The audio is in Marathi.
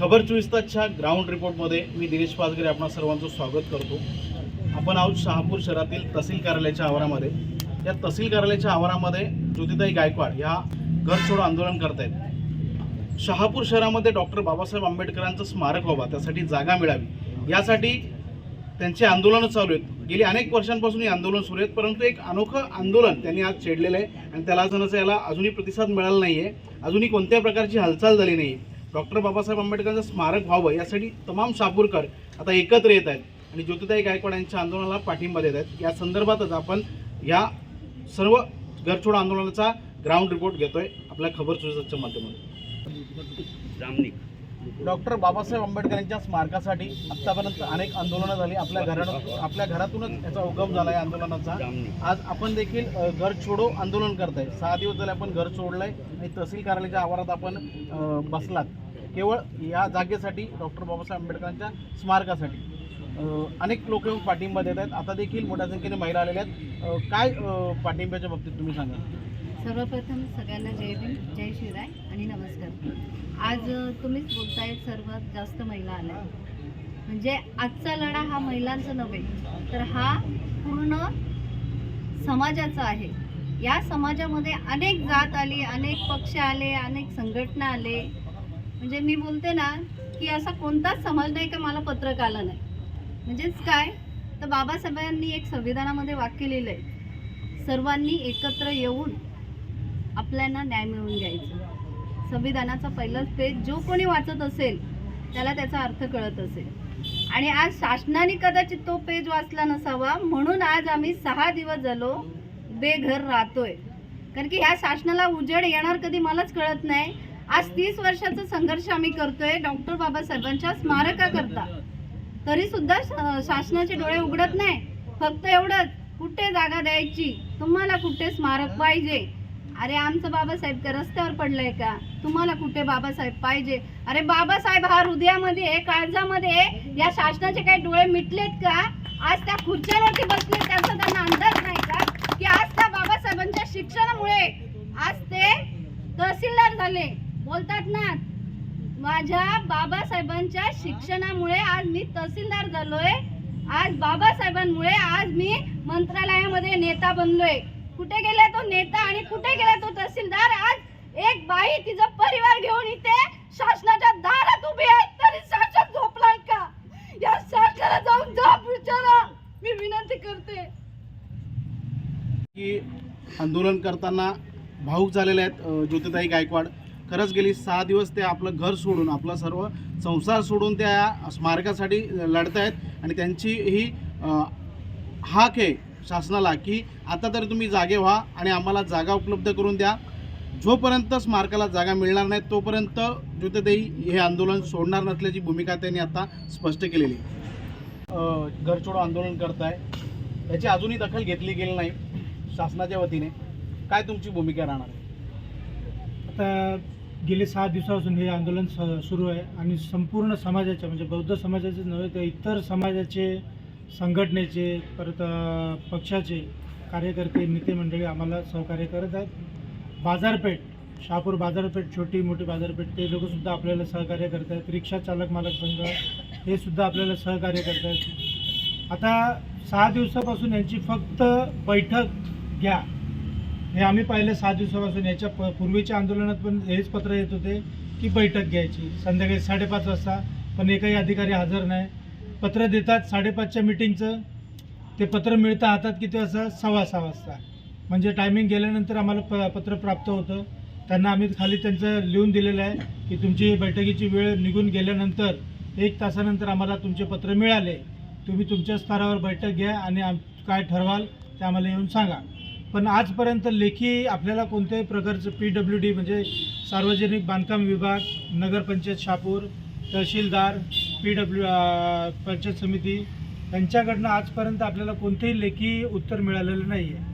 खबर चोवीस तासच्या ग्राउंड रिपोर्टमध्ये मी दिनेश पाचगरे आपणा सर्वांचं स्वागत करतो. आपण आहोत शहापूर शहरातील तहसील कार्यालयाच्या आवारामध्ये या तहसील कार्यालयाच्या आवारामध्ये ज्योतिताई गायकवाड या घर सोडो आंदोलन करतायत. शहापूर शहरामध्ये डॉक्टर बाबासाहेब आंबेडकरांचं स्मारक व्हावा त्यासाठी जागा मिळावी यासाठी त्यांचे आंदोलनं चालू आहेत. गेली अनेक वर्षांपासून हे आंदोलन सुरू आहेत परंतु एक अनोखं आंदोलन त्यांनी आज छेडलेलं आहे आणि त्याला जणांचा याला अजूनही प्रतिसाद मिळाला नाही आहे अजूनही कोणत्याही प्रकारची हालचाल झाली नाही डॉक्टर बाबासाहेब आंबेडकरांचं स्मारक व्हावं यासाठी तमाम शापूरकर आता एकत्र येत आहेत. आणि ज्योतिताई गायकवाड यांच्या आंदोलनाला पाठिंबा देत आहेत. या संदर्भातच आपण या सर्व घरछोड आंदोलनाचा ग्राउंड रिपोर्ट घेतोय. आपल्या खबर सुरक्षाच्या माध्यमातून. जामनिक डॉक्टर बाबासाहेब आंबेडकर यांच्या स्मारकासाठी आतापर्यंत अनेक आंदोलनं झाली. आपल्या घरातून आपल्या घरातूनच याचा उगम झाला आहे आंदोलनाचा. आज आपण देखील घर छोडो आंदोलन करताय. सहा दिवस झाले आपण घर सोडलंय आणि तहसील कार्यालयाच्या आवारात आपण बसलात. केवळ या जागेसाठी डॉक्टर बाबासाहेब आंबेडकरांच्या स्मारकासाठी. अनेक लोक पाठिंबा देत आहेत. आता देखील मोठ्या संख्येने महिला आलेल्या आहेत. काय पाठिंब्याच्या बाबतीत तुम्ही सांगा सर्वप्रथम सगळ्यांना जय भीम जय शिवराय आणि नमस्कार. आज तुम्हीच बोलतायत सर्वात जास्त महिला आल्या. म्हणजे आजचा लढा हा महिलांचा नव्हे तर हा पूर्ण समाजाचा आहे. या समाजामध्ये अनेक जात आली अनेक पक्ष आले अनेक संघटना आले. म्हणजे मी बोलते ना की असा कोणताच समाज नाही का मला पत्रक आलं नाही. म्हणजेच काय? तर बाबासाहेबांनी एक संविधानामध्ये वाक्य लिहिलं आहे सर्वांनी एकत्र येऊन आपल्याला न्याय मिळवून घ्यायचा. संविधानाचा पहिलाच पेज जो कोणी वाचत असेल त्याला त्याचा अर्थ कळत असेल. आणि आज शासनाने कदाचित तो पेज वाचला नसावा म्हणून आज आम्ही सहा दिवस झालो बेघर राहतोय. कारण की ह्या शासनाला उजेड येणार कधी मलाच कळत नाही. आज तीस वर्षाचा संघर्ष आम्ही करतोय डॉक्टर बाबासाहेबांच्या स्मारकाकरता. तरी सुद्धा शासनाचे डोळे उघडत नाही. फक्त एवढंच कुठे जागा द्यायची? तुम्हाला कुठे स्मारक पाहिजे? अरे आमचं बाबासाहेब का रस्त्यावर पडलंय का? तुम्हाला कुठे बाबासाहेब पाहिजे? अरे बाबासाहेब हा हृदयामध्ये आहे काळजामध्ये या शासनाचे काही डोळे मिटलेत का? आज त्या खुर्च्यांवरती बसले त्याचा त्यांना अंदाज नाही का? की आज त्या बाबासाहेबांच्या शिक्षणामुळे आज ते तहसीलदार झाले. बोलतात ना माझ्या बाबासाहेबांच्या शिक्षणामुळे आज मी तहसीलदार झालोय. आज बाबासाहेबांमुळे आज मी मंत्रालयामध्ये नेता बनलोय. कुठे गेला तो नेता आणि कुठे गेला तो तहसीलदार? आज एक बाई तिचा परिवार घेऊन इथे शासनाच्या दारात उभी आहे. तरी शासन झोपलाय का? या सरकारला जाऊन जाब विचारा मी विनंती करते. की आंदोलन करताना भाऊक झालेले आहेत ज्योतिताई गायकवाड. खरंच गेली सहा दिवस ते आपलं घर सोडून आपला सर्व संसार सोडून त्या स्मारकासाठी लढत आहेत आणि त्यांची ही हाक आहे. शासनाला की आता तरी तुम्ही जागे व्हा आणि आम्हाला जागा उपलब्ध करून द्या. जोपर्यंत स्मारकाला जागा मिळणार नाही तोपर्यंत ज्योतदेई हे आंदोलन सोडणार नसल्याची भूमिका त्यांनी आता स्पष्ट केलेली आहे. घरचोडो आंदोलन करताय. याची अजूनही दखल घेतली गेली नाही शासनाच्या वतीने. काय तुमची भूमिका राहणार आहे? आता गेले सहा दिवसापासून हे आंदोलन सुरू आहे आणि संपूर्ण समाजाच्या म्हणजे बौद्ध समाजाचे नव्हे तर इतर समाजाचे संघटनेचे परत पक्षाचे कार्यकर्ते नेते मंडळी आम्हाला सहकार्य करत आहेत. बाजारपेठ शहापूर बाजारपेठ छोटी मोठी बाजारपेठ ते लोकंसुद्धा आपल्याला सहकार्य करत आहेत. रिक्षा चालक मालक संघ हे सुद्धा आपल्याला सहकार्य करत आहेत. आता सहा दिवसापासून यांची फक्त बैठक घ्या. हे आम्ही पाहिलं सहा दिवसापासून. याच्या प पूर्वीच्या आंदोलनात पण हेच पत्र येत होते की बैठक घ्यायची. संध्याकाळी साडेपाच वाजता. पण एकही अधिकारी हजर नाही. पत्र देतात साडेपाचच्या मिटिंगचं ते पत्र मिळतं हातात किती वाजता? सव्वा सहा वाजता. म्हणजे टायमिंग गेल्यानंतर आम्हाला प पत्र प्राप्त होतं. त्यांना आम्ही खाली त्यांचं लिहून दिलेलं आहे की तुमची बैठकीची वेळ निघून गेल्यानंतर एक तासानंतर आम्हाला तुमचे पत्र मिळाले. तुम्ही तुमच्या स्तरावर बैठक घ्या आणि आम काय ठरवाल ते आम्हाला येऊन सांगा. पण आजपर्यंत लेखी आपल्याला कोणत्याही प्रकारचं पी डब्ल्यू डी म्हणजे सार्वजनिक बांधकाम विभाग नगरपंचायत शापूर तहसीलदार पी डब्ल्यू पंचायत समिती यांच्याकडनं आजपर्यंत आपल्याला कोणतेही लेखी उत्तर मिळालेलं नाही आहे